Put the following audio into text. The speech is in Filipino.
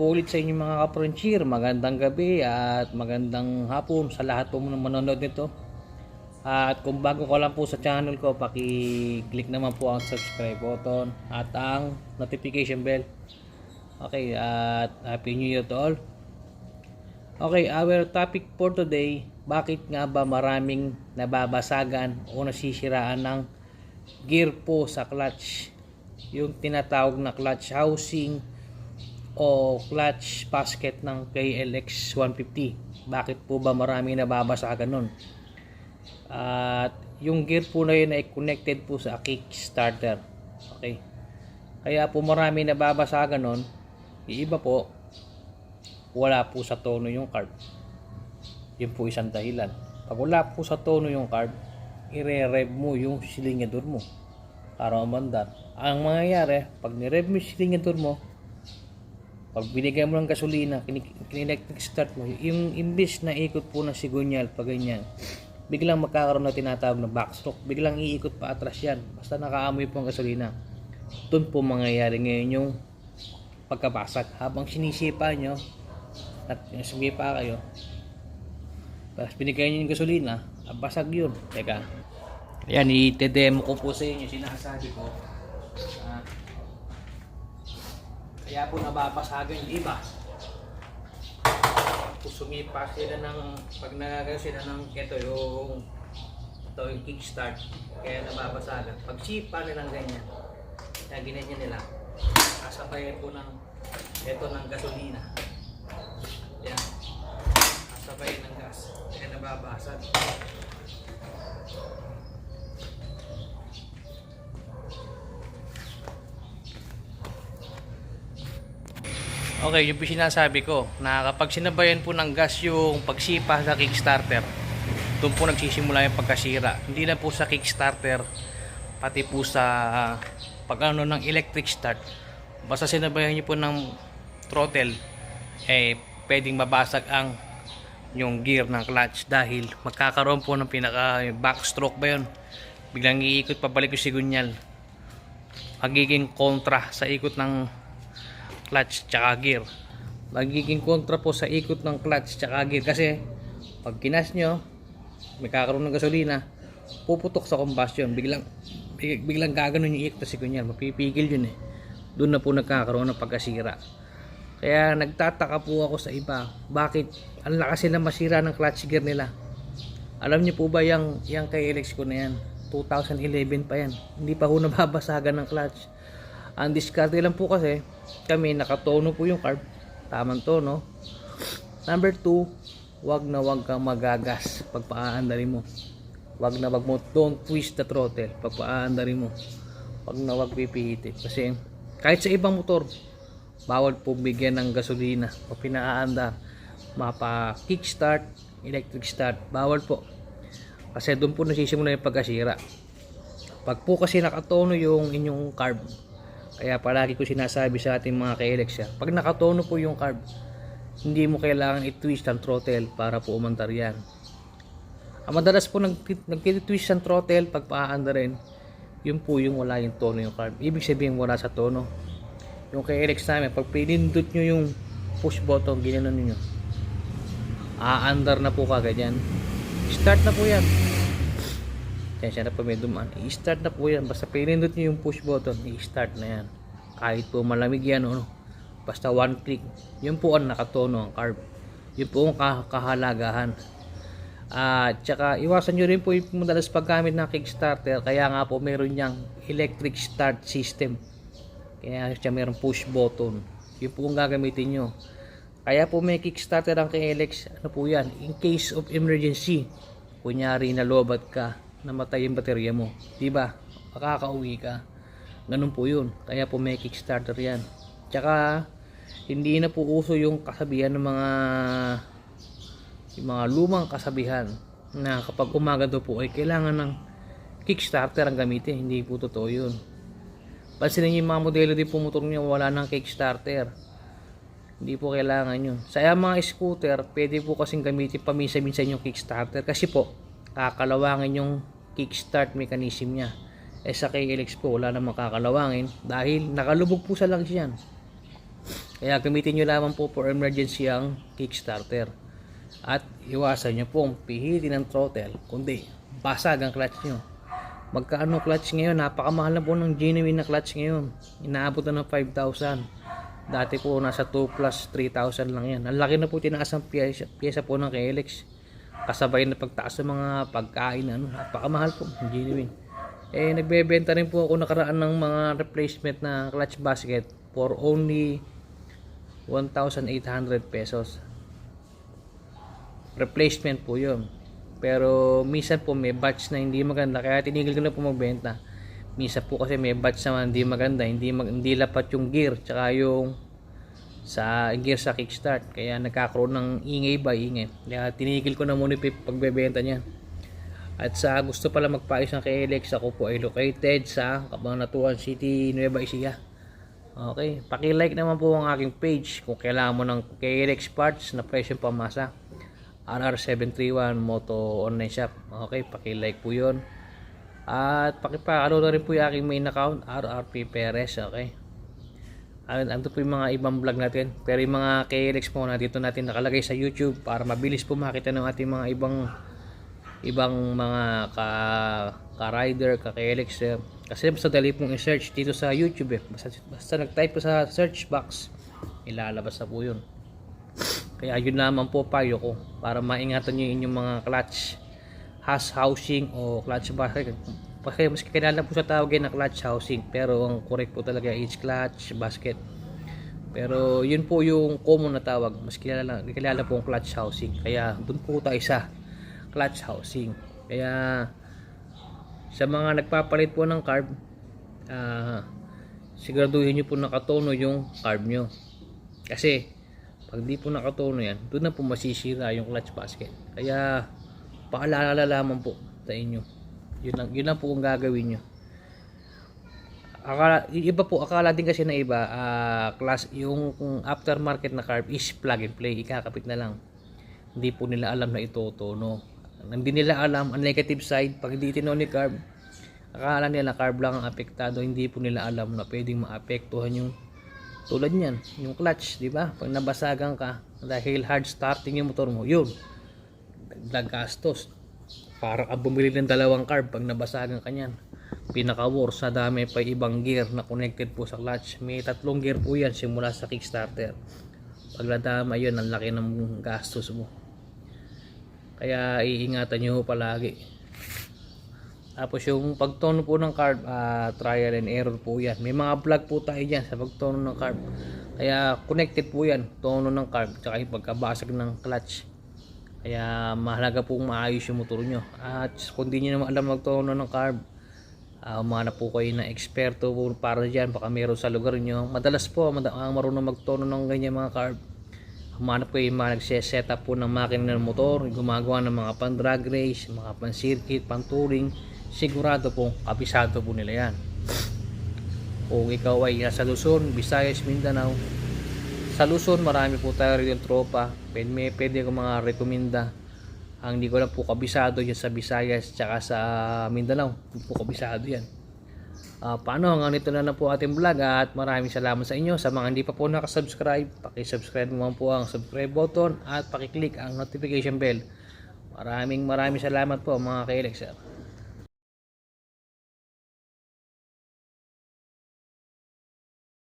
po ulit sa inyo mga kapronchir. Magandang gabi at magandang hapon sa lahat po ng manonood nito. At kung bago ka lang po sa channel ko, paki-click naman po ang subscribe button at ang notification bell. Okay, at Happy New Year to all. Okay, our topic for today, bakit nga ba maraming nababasagan o nasisiraan ng gear po sa clutch? Yung tinatawag na clutch housing o clutch basket ng KLX 150. Bakit po ba marami nababasagan nun? At yung gear po na yun ay connected po sa Kickstarter. Okay. Kaya po marami nababasagan nun. Yung iba po, wala po sa tono yung carb. Yun po isang dahilan. Pag wala po sa tono yung carb, ire-rev mo yung silingador mo para umandar. Ang mangyayari, pag ni-rev mo yung silingador mo, pag binigay mo ng gasolina, kinelectric start mo, yung imbis na ikot po ng sigunyal, pag ganyan, biglang magkakaroon na tinatawag na backstroke. Biglang iikot pa atras yan. Basta nakaamoy po ang gasolina. Doon po mangyayari ngayon yung pagkabasag. Habang sinisipa nyo, at sumipa kayo, tapos binigay nyo yung gasolina, ah, basag yun. Teka. Ayan, i-demo ko po sa inyo, sinasabi ko. Ah, kaya po nababasagan yung iba. Sumipa sila ng, pag nagagawa sila ng, ito yung, ito yung kickstart, kaya nababasagan. Pag sipa nilang ganyan, kaya ginanyan nila, kasabay po ng, ito ng gasolina. Yan. Kasabay ng gas, kaya nababasag. Okay, yung sinasabi ko na kapag sinabayan po ng gas yung pagsipa sa Kickstarter, doon po nagsisimula yung pagkasira. Hindi na po sa Kickstarter, pati po sa ah, pag ano ng electric start. Basta sinabayan niyo po ng throttle, eh pwedeng mabasag ang yung gear ng clutch dahil magkakaroon po ng pinaka backstroke ba yun. Biglang iikot pabalik yung sigunyal. Magiging kontra sa ikot ng clutch tsaka gear. Magiging kontra po sa ikot ng clutch tsaka gear kasi pag kinas nyo, may kakaroon ng gasolina, puputok sa combustion, biglang big- biglang gaganon yung ikot sa sigunyal, mapipigil yun eh. Doon na po nagkakaroon ng pagkasira. Kaya nagtataka po ako sa iba, bakit ang lakas sila masira ng clutch gear nila. Alam niyo po ba yung, yung kay LX ko na yan? 2011 pa yan. Hindi pa ho nababasagan ng clutch. Ang discard lang po kasi, kami nakatono po yung carb. Tamang tono. Number 2, wag na wag kang magagas pag paaandarin mo. Wag na wag mo, don't twist the throttle pag paaandarin mo. Wag na wag pipihitin. Kasi kahit sa ibang motor, bawal po bigyan ng gasolina o pinaaandar. Mapa kickstart, electric start, bawal po. Kasi doon po nasisimula yung pagkasira. Pag po kasi nakatono yung inyong carb, kaya palagi ko sinasabi sa ating mga ka-Elex yan, pag nakatono po yung carb, hindi mo kailangan i-twist ang throttle para po umandar yan. Ang madalas po nag nag-twist ang throttle pag paaandarin, yun po yung wala yung tono yung carb. Ibig sabihin wala sa tono. Yung ka-Elex namin, pag pinindot nyo yung push button, ginanon nyo, aandar na po kagad yan. Start na po yan. Yan siya na po may dumaan. I-start na po yan. Basta pinindot nyo yung push button, i-start na yan. Kahit po malamig yan, ano. Basta one click. Yun po ang nakatono ang carb. Yun po ang kah- kahalagahan. At tsaka iwasan nyo rin po yung madalas paggamit ng Kickstarter. Kaya nga po meron niyang electric start system. Kaya siya meron push button. Yun po ang gagamitin nyo. Kaya po may Kickstarter ang KLX. Ano po yan? In case of emergency. Kunyari nalobat ka, namatay yung baterya mo. Diba? Makakauwi ka. Ganun po yun. Kaya po may Kickstarter yan. Tsaka, hindi na po uso yung kasabihan ng mga yung mga lumang kasabihan na kapag umaga daw po ay kailangan ng Kickstarter ang gamitin. Hindi po totoo yun. Pansinin yung mga modelo din po motor niya wala ng Kickstarter. Hindi po kailangan yun. Sa mga scooter, pwede po kasing gamitin paminsan-minsan yung Kickstarter kasi po, kakalawangin yung kickstart mechanism niya. Eh sa KLX po, wala namang kakalawangin dahil nakalubog po sa langis yan. Kaya gamitin nyo lamang po for emergency ang Kickstarter. At iwasan nyo pong pihitin ng throttle, kundi basag ang clutch nyo. Magkaano clutch ngayon? Napakamahal na po ng genuine na clutch ngayon. Inaabot na ng 5,000. Dati po nasa 2 plus 3,000 lang yan. Ang laki na po tinaas ang pyesa, pyesa po ng KLX. Kasabay na pagtaas ng mga pagkain. Ano, napakamahal po. Genuine. Eh, nagbebenta rin po ako nakaraan ng mga replacement na clutch basket for only 1,800 pesos. Replacement po yun. Pero minsan po may batch na hindi maganda kaya tinigil ko na po magbenta. Minsan po kasi may batch naman hindi maganda, hindi mag, hindi lapat yung gear tsaka yung sa gear sa kickstart kaya nagkakaroon ng ingay ba ingay. Kaya tinigil ko na muna yung pagbebenta niyan. At sa gusto pala magpaayos ng KLX, ako po ay located sa Cabanatuan City, Nueva Ecija. Okay, paki-like naman po ang aking page kung kailangan mo ng KLX parts na presyo pamasa. RR731 Moto Online Shop. Okay, paki-like po 'yon. At paki-follow na rin po yung aking main account, RRP Perez, okay? Ano, po yung mga ibang vlog natin. Pero yung mga KLX po na dito natin nakalagay sa YouTube para mabilis po makita ng ating mga ibang ibang mga ka ka-rider, ka-KLX eh. kasi basta dali pong i-search dito sa YouTube eh. Basta, basta nag-type po sa search box ilalabas na po yun kaya yun naman po payo ko para maingatan nyo yung inyong mga clutch has housing o clutch basket kasi mas kilala po sa tawagin na clutch housing pero ang correct po talaga is clutch basket. Pero yun po yung common na tawag mas kilala, kilala po ang clutch housing. Kaya dun po tayo sa clutch housing. Kaya sa mga nagpapalit po ng carb ah siguraduhin nyo po nakatono yung carb nyo. Kasi pag di po nakatono yan doon na po masisira yung clutch basket. Kaya paalala lamang po sa inyo yun lang, yun lang po ang gagawin nyo. Akala, iba po akala din kasi na iba ah, class yung aftermarket na carb is plug and play ikakapit na lang. Hindi po nila alam na itotono. Hindi nila alam ang negative side pag hindi tinono ni carb akala nila carb lang ang apektado hindi po nila alam na pwedeng maapektuhan yung tulad niyan yung clutch di ba? Pag nabasagan ka dahil hard starting yung motor mo yun. Dagdag gastos para ka bumili ng dalawang carb pag nabasagan ka niyan pinaka worst sa dami pa ibang gear na connected po sa clutch. May tatlong gear po yan simula sa kickstarter. Pag nadama yun ang laki ng gastos mo. Kaya iingatan nyo palagi. Tapos yung pagtono po ng carb ah, trial and error po yan. May mga vlog po tayo dyan sa pagtono ng carb. Kaya connected po yan tono ng carb tsaka yung pagkabasag ng clutch kaya mahalaga pong maayos yung motor nyo. At kung di nyo naman alam magtono ng carb uh, umanap po kayo na eksperto para dyan. Baka meron sa lugar nyo. Madalas po ang marunong magtono ng ganyan mga carb. Humanap kayo yung mga nagse-set up po ng makina ng motor gumagawa ng mga pan drag race mga pan circuit pan touring sigurado po kabisado po nila yan. Kung ikaw ay nasa Luzon, Visayas, Mindanao sa Luzon marami po tayo rin yung tropa. Pwede, may, pwede ko mga rekomenda. Ang hindi ko lang po kabisado yan sa Visayas tsaka sa Mindanao. Hindi po kabisado yan. Ah, paano? Hanggang nito na na po ating vlog at maraming salamat sa inyo. Sa mga hindi pa po nakasubscribe pakisubscribe mo po ang subscribe button at pakiclick ang notification bell. Maraming maraming salamat po mga ka-Elexer